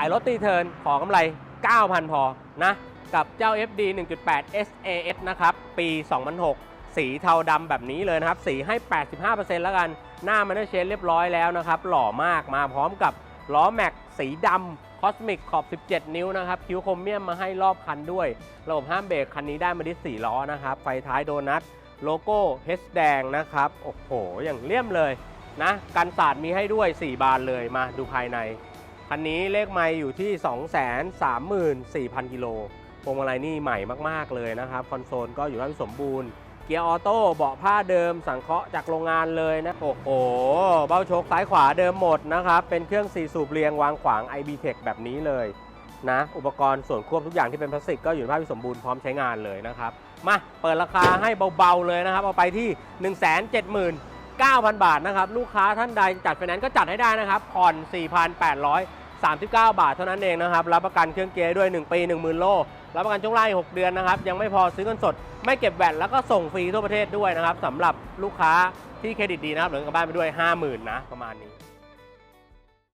ายรถตีเทิร์นขอกำไร 9,000 พอนะ กับเจ้า FD 1.8 SAS นะครับ ปี 2006 สีเทาดำแบบนี้เลยนะครับ สีให้ 85%แล้วกัน หน้ามันได้เชนเรียบร้อยแล้วนะครับ หล่อมากมาพร้อมกับล้อแม็กสีดำคอสมิกขอบ 17 นิ้วนะครับ คิ้วครเมียมมาให้รอบคันด้วย ระบบห้ามเบรกคันนี้ได้มาดิส4ล้อนะครับ ไฟท้ายโดนัทโลโก้เฮสแดงนะครับ โอ้โห อย่างเลี่ยมเลยนะ กันสาดมีให้ด้วย 4 บานเลยมาดูภายใน คันนี้เลขไม่อยู่ที่ 234,000 กิโลพวงมาลัยนี่ใหม่มาก ๆ เลยนะครับ คอนโซลก็อยู่ที่สมบูรณ์ เกียร์ออโต้เบาะผ้าเดิมสังเคราะห์จากโรงงานเลยนะ โอ้โห เบ้าโชคซ้ายขวาเดิมหมดนะครับ เป็นเครื่อง4สูบเรียงวางขวาง IB Tech แบบนี้เลยนะ อุปกรณ์ส่วนควบทุกอย่างที่เป็นพลาสติกก็อยู่ในภาพที่สมบูรณ์พร้อมใช้งานเลยนะครับ มาเปิดราคาให้เบาๆเลยนะครับ เอาไปที่ 179,000 บาทนะครับ ลูกค้าท่านใดจัดไฟแนนซ์ก็จัดให้ได้นะครับผ่อน 39 บาทเท่านั้นเองนะครับ รับประกันเครื่องเกียร์ด้วย 1 ปี 10,000 โล รับประกันช่วงล่างอีก6เดือนนะครับ ยังไม่พอซื้อเงินสด ไม่เก็บแวตแล้วก็ส่งฟรีทั่วประเทศด้วยนะครับสำหรับลูกค้าที่เครดิตดีนะครับเหลือกลับบ้านไปด้วย 50,000นะประมาณนี้